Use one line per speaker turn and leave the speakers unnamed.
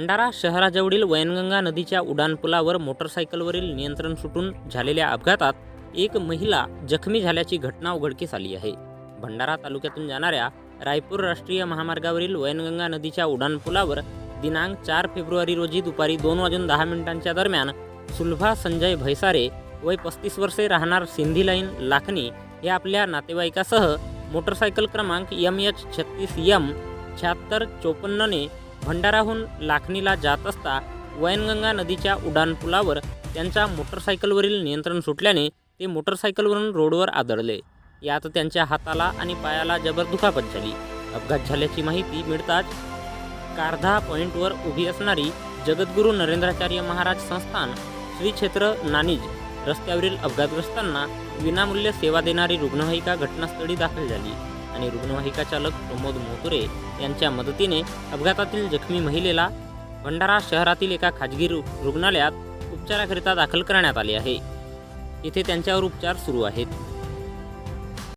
भंडारा शहराजवळील वैनगंगा नदीच्या उड्डाणपुलावर मोटरसायकलवरील नियंत्रण सुटून झालेल्या अपघातात एक महिला जखमी झाल्याची घटना उघडकीस आली आहे. भंडारा तालुक्यातून जाणाऱ्या रायपूर राष्ट्रीय महामार्गावरील वैनगंगा नदीच्या उड्डाणपुलावर दिनांक चार फेब्रुवारी रोजी दुपारी दोन वाजून दहा मिनिटांच्या दरम्यान सुलभा संजय भैसारे वय पस्तीस वर्षे राहणार सिंधी लाईन लाखणी या आपल्या नातेवाईकासह मोटरसायकल क्रमांक एम एच छत्तीस यम शहात्तर चोपन्नने भंडाराहून लाखणीला जात असता वैनगंगा नदीच्या उड्डाणपुलावर त्यांच्या मोटरसायकलवरील नियंत्रण सुटल्याने ते मोटरसायकलवरून रोडवर आदळले. यात त्यांच्या हाताला आणि पायाला जबर दुखापत झाली. अपघात झाल्याची माहिती मिळताच कारधा पॉईंटवर उभी असणारी जगद्गुरू नरेंद्राचार्य महाराज संस्थान श्री क्षेत्र नानिज रस्त्यावरील अपघातग्रस्तांना विनामूल्य सेवा देणारी रुग्णवाहिका घटनास्थळी दाखल झाली. आणि रुग्णवाहिका चालक प्रमोद मोतुरे यांच्या मदतीने अपघातातील जखमी महिलेला भंडारा शहरातील एका खाजगी रु रुग्णालयात उपचाराकरिता दाखल करण्यात आले आहे. इथे त्यांच्यावर उपचार सुरू आहेत.